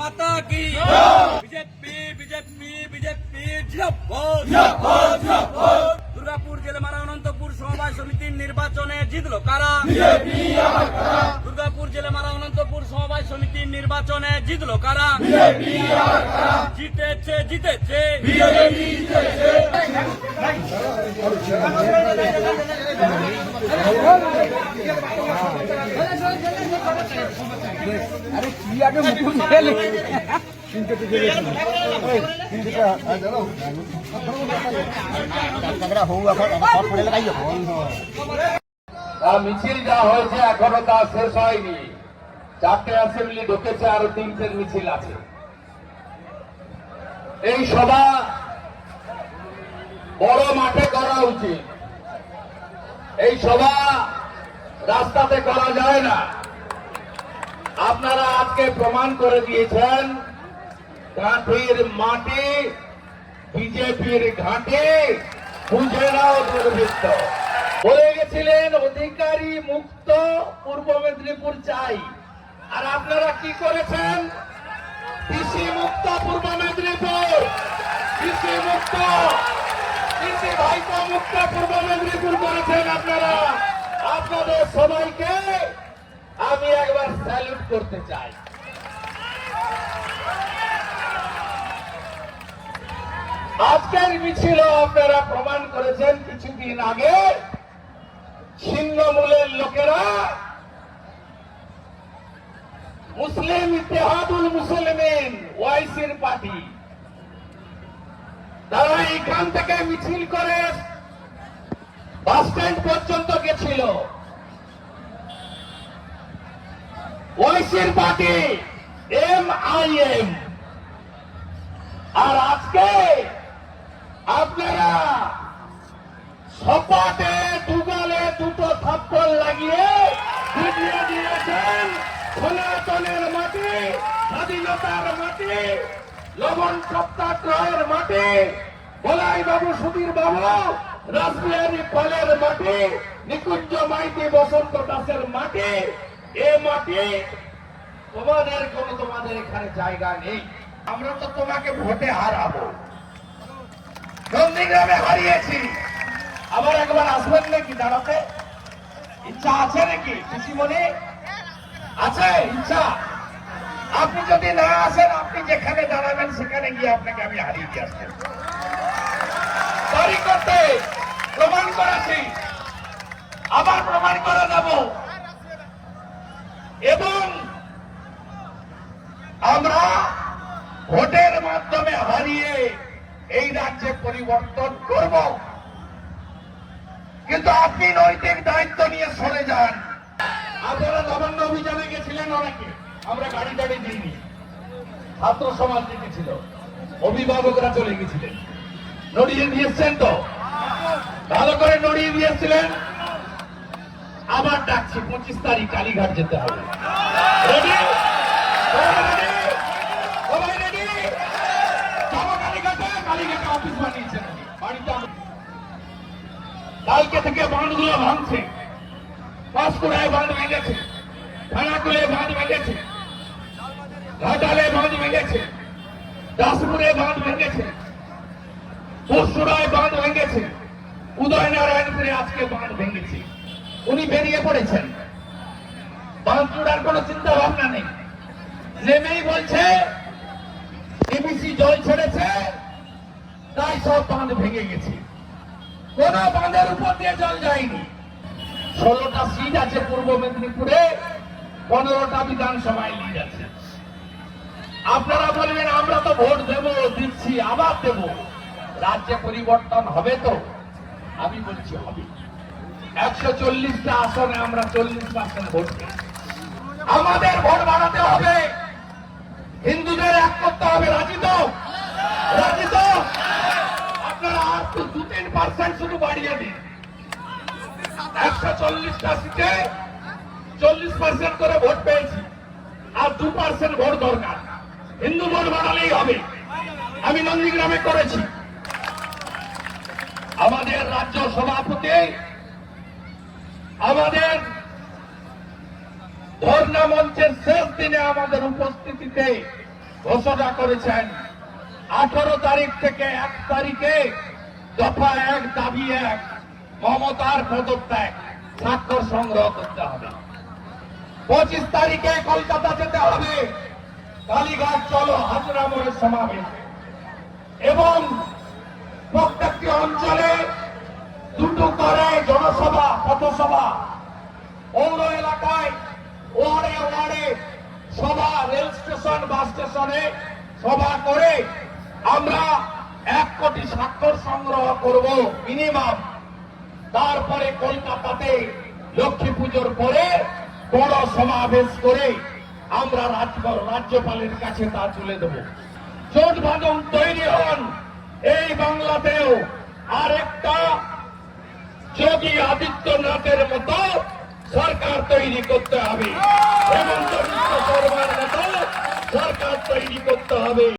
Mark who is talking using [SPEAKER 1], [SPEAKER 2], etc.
[SPEAKER 1] মাতা কি? BJP BJP BJP Durgapur জেলে মারা অনন্তপুর সমবায় সমিতির নির্বাচনে জিতল কারা? দুর্গাপুর জেলে মারা অনন্তপুর সমবায় সমিতির নির্বাচনে জিতল কারা? জিতেছে জিতেছে। জিতেছে।
[SPEAKER 2] আরে কি আগে মুকুল খেলে
[SPEAKER 3] মিছিল যা হয়েছে এখনও তা শেষ হয়নি। চারটে অ্যাসেম্বলি ঢুকেছে, আরও তিনটের মিছিল আছে। এই সভা বড় মাঠে করা উচিত। এই সভা রাস্তাতে করা যায় না। আপনারা আজকে প্রমাণ করে দিয়েছেন কাঠির মাটি বিজেপির ঘাটে, বুঝে দুর্বৃত্ত। বলে গেছিলেন, অধিকারী মুক্ত, পূর্ব মেদিনীপুর চাই। আর আপনারা কি করেছেন? কৃষি মুক্ত, পূর্ব মেদিনীপুর। কৃষি মুক্ত। কৃষি ভাইপো মুক্ত, পূর্ব মেদিনীপুর করেছেন আপনারা। আপনাদের সবাইকে স্যালুট করতে চাই আজকের মিছিল আপনারা প্রমাণ করেছেন কিছুদিন আগে। ছিন্নমূলের লোকেরা মুসলিম ইতিহাদুল মুসলিমিন, ওয়াইসির পার্টি। তারা এখান থেকে মিছিল করে বাস স্ট্যান্ড পর্যন্ত গেছিল। ওয়াইসির পার্টি এম আই এম আর আজকে আপনারা সপাটে দুগালে দুটো থাপ্পড় লাগিয়ে বুঝিয়ে দিয়েছেন। সনাতনের মাটি, স্বাধীনতার মাটি, লবণ সপ্তাহের মাটি বলাই বাবু সুধীর বাবু রাসবিহারী পালের মাটি, নিকুঞ্জ মাইতি বসন্ত দাসের মাটি এ মাটি তোমাদের কোনো তোমাদের এখানে জায়গা নেই। আমরা তো তোমাকে ভোটে হারাবো। নন্দীগ্রামে হারিয়েছি। আবার একবার আসবেন নাকি দাঁড়াতে? ইচ্ছা আছে নাকি? পিসিমণি আছে, ইচ্ছা। আপনি যদি না আসেন, আপনি যেখানে দাঁড়াবেন, সেখানে গিয়ে আপনাকে আমি হারিয়ে দিয়ে আসবেন করতে প্রমাণ করেছি। আবার প্রমাণ করে দেব। এবং আমরা ভোটের মাধ্যমে হারিয়ে এই রাজ্যে পরিবর্তন করব। কিন্তু আপনি নৈতিক দায়িত্ব নিয়ে সরে যান। আপনারা নবান্ন অভিযানে গেছিলেন অনেকে, আমরা গাড়ি টাড়ি দিইনি। ছাত্র সমাজ দিতেছিল অভিভাবকরা চলে গেছিলেন। নড়িয়ে দিয়েছেন তো? ভালো করে নড়িয়ে দিয়েছিলেন? আবার ডাকছি, পঁচিশ তারিখ কালীঘাট যেতে হবে। কালকে থেকে বাঁধগুলো ভাঙছে। বাঁধ ভেঙেছে। খানাকুলে বাঁধ ভেঙেছে। ঘাটালে বাঁধ ভেঙেছে। দাসপুরে বাঁধ ভেঙেছে। পরশুরায় বাঁধ ভেঙেছে। উদয়নারায়ণপুরে আজকে বাঁধ ভেঙেছে। উনি বেরিয়ে পড়েছেন। বাঁধ জোড়ার কোন চিন্তা ভাবনা নেই। নেমেই বলছে এবিসি জল ছেড়েছে, তাই সব বাঁধ ভেঙে গেছে। কোন বাঁধের উপর দিয়ে জল যায়নি। ষোলোটা সিট আছে পূর্ব মেদিনীপুরে, পনেরোটা বিধানসভায় লিড আছে। আপনারা বলবেন, আমরা তো ভোট দেব, দিচ্ছি, আবার দেব। রাজ্যে পরিবর্তন হবে তো? আমি বলছি হবে। একশো চল্লিশটা আসনে আমরা চল্লিশ পার্সেন্ট ভোট আমাদের ভোট বাড়াতে হবে। হিন্দুদের এক করতে হবে। রাজি তো? আপনারা আর তো দু তিন পার্সেন্ট শুধু বাড়িয়ে দিন। একশো চল্লিশটা সিটে চল্লিশ পার্সেন্ট করে ভোট পেয়েছি। আর দু পার্সেন্ট ভোট দরকার। হিন্দু ভোট বাড়ালেই হবে। আমি নন্দীগ্রামে করেছি। আমাদের রাজ্য সভাপতি আমাদের ধর্ণা মঞ্চের শেষ দিনে আমাদের উপস্থিতিতে ঘোষণা করেছেন, আঠারো তারিখ থেকে এক তারিখে দফা এক, দাবি এক, মমতার পদত্যাগ, স্বাক্ষর সংগ্রহ করতে হবে। পঁচিশ তারিখে কলকাতা যেতে হবে, কালীঘাট চলো, হাজরা মোড়ের সমাবেশ। এবং প্রত্যেকটি অঞ্চলে দুটো করে জনসভা, পথসভা। পৌর এলাকায় ওয়ার্ডে ওয়ার্ডে সভা, রেল স্টেশন, বাস স্টেশনে সভা করে আমরা এক কোটি স্বাক্ষর সংগ্রহ করব মিনিমাম। তারপরে কলকাতাতে লক্ষ্মী পুজোর পরে বড় সমাবেশ করে আমরা রাজ্য- রাজ্যপালের কাছে তা তুলে দেব। জোট বাঁধন তৈরি হন। এই বাংলাতেও আরেকটা যোগী আদিত্যনাথের মতো সরকার তৈরি করতে হবে মতো সরকার তৈরি করতে হবে